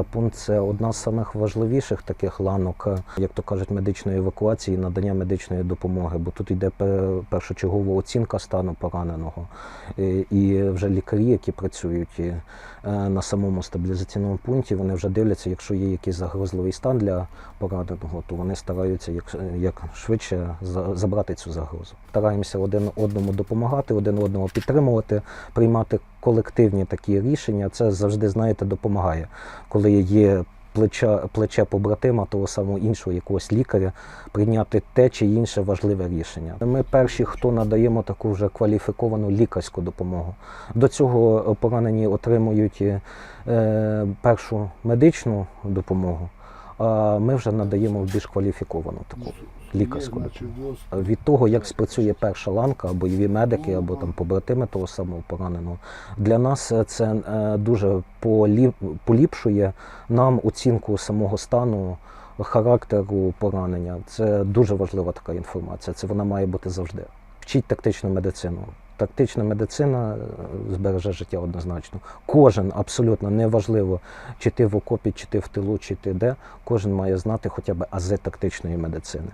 Стапунт це одна з самих важливіших таких ланок, як то кажуть, медичної евакуації, надання медичної допомоги. Бо тут йде пе- першочергова оцінка стану пораненого. І вже лікарі, які працюють е, на самому стабілізаційному пункті, вони вже дивляться, якщо є якийсь загрозливий стан для пораненого, то вони стараються як, як швидше за- забрати цю загрозу. Стараємося один одному допомагати, один одного підтримувати, приймати колективні такі рішення. Це завжди, знаєте, допомагає, коли є. Плече, плече побратима, того самого іншого якогось лікаря, прийняти те чи інше важливе рішення. Ми перші, хто надаємо таку вже кваліфіковану лікарську допомогу. До цього поранені отримують е, першу медичну допомогу, ми вже надаємо більш кваліфіковану таку лікарську допомогу. Від того, як спрацює перша ланка, бойові медики або там побратими того самого пораненого, для нас е, це е, дуже полі- поліпшує нам оцінку самого стану, характеру поранення. Це дуже важлива така інформація. Це вона має бути завжди. Вчіть тактичну медицину. Тактична медицина е, збереже життя однозначно. Кожен абсолютно неважливо, чи ти в окопі, чи ти в тилу, чи ти де. Кожен має знати хоча б ази тактичної медицини.